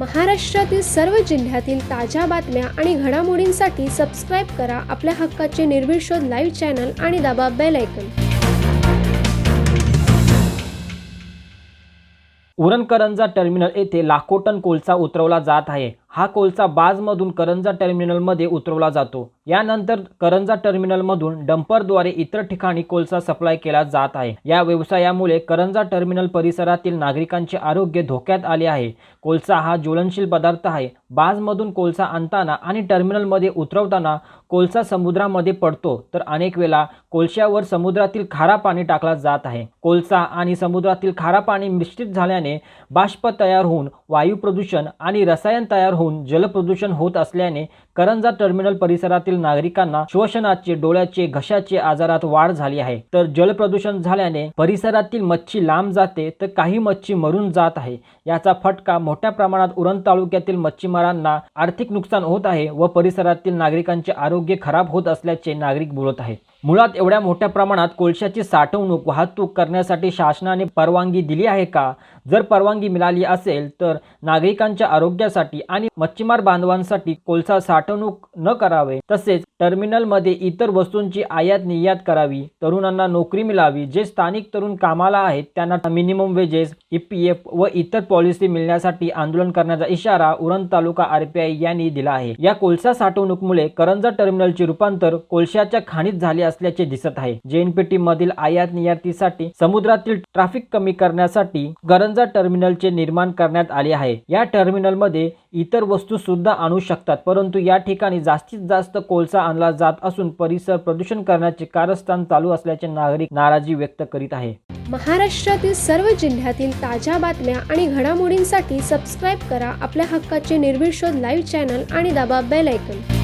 महाराष्ट्रातील सर्व जिल्ह्यातील ताज्या बातम्या आणि घडामोडींसाठी सबस्क्राईब करा आपल्या हक्काचे निर्भीड शोध लाईव्ह चॅनल आणि दाबा बेल ऐकन उरणकरंजा टर्मिनल येथे लाखो टन कोळसा उतरवला जात आहे. हा कोळसा बाजमधून करंजा टर्मिनलमध्ये उतरवला जातो. यानंतर करंजा टर्मिनलमधून डंपरद्वारे इतर ठिकाणी कोळसा सप्लाय केला जात आहे. या व्यवसायामुळे करंजा टर्मिनल परिसरातील नागरिकांचे आरोग्य धोक्यात आले आहे. कोळसा हा ज्वलनशील पदार्थ आहे. बाजमधून कोळसा आणताना आणि टर्मिनलमध्ये उतरवताना कोळसा समुद्रामध्ये पडतो तर अनेक वेळा कोळशावर समुद्रातील खारा पाणी टाकला जात आहे. कोळसा आणि समुद्रातील खारा पाणी मिश्रित झाल्याने बाष्प तयार होऊन वायू प्रदूषण आणि रसायन तयार होऊन जलप्रदूषण होत असल्याने करंजा टर्मिनल परिसरातील नागरिकांना श्वसनाचे डोळ्याचे घशाचे आजारात वाढ झाली आहे. तर जलप्रदूषण झाल्याने परिसरातील मच्छी लांब जाते तर काही मच्छी मरून जात आहे. याचा फटका मोठ्या प्रमाणात उरण तालुक्यातील मच्छीमारांना आर्थिक नुकसान होत आहे व परिसरातील नागरिकांचे आरोग्य खराब होत असल्याचे नागरिक बोलत आहेत. मुळात एवढ्या मोठ्या प्रमाणात कोळशाची साठवणूक वाहतूक करण्यासाठी शासनाने परवानगी दिली आहे का? जर परवानगी मिळाली असेल तर नागरिकांच्या आरोग्यासाठी आणि मच्छीमार बांधवांसाठी कोळसा साठवणूक न करावे. तसेच टर्मिनलमध्ये इतर वस्तूंची आयात निर्यात करावी. तरुणांना नोकरी मिळावी. जे स्थानिक तरुण कामाला आहेत त्यांना मिनिमम वेजेस ईपीएफ व इतर पॉलिसी मिळण्यासाठी आंदोलन करण्याचा इशारा उरण तालुका आरपीआय यांनी दिला आहे. या कोळसा साठवणूकमुळे करंजा टर्मिनलचे रूपांतर कोळशाच्या खाणीत झाले असल्याचे दिसत आहे. जेएनपीटी मधील आयात निर्यातीसाठी समुद्रातील ट्रॅफिक कमी करण्यासाठी गरंजा टर्मिनलचे निर्माण करण्यात आले आहे. या टर्मिनलमध्ये इतर वस्तू सुद्धा आणू शकतात परंतु या ठिकाणी जास्तीत जास्त कोळसा आणला जात असून परिसर प्रदूषण करण्याचे कारस्थान चालू असल्याचे नागरिक नाराजी व्यक्त करीत आहे. महाराष्ट्रातील सर्व जिल्ह्यातील ताज्या बातम्या आणि घडामोडींसाठी सबस्क्राईब करा आपल्या हक्काचे निर्भीड शोध लाईव्ह चॅनल आणि दाबा बेल ऐकन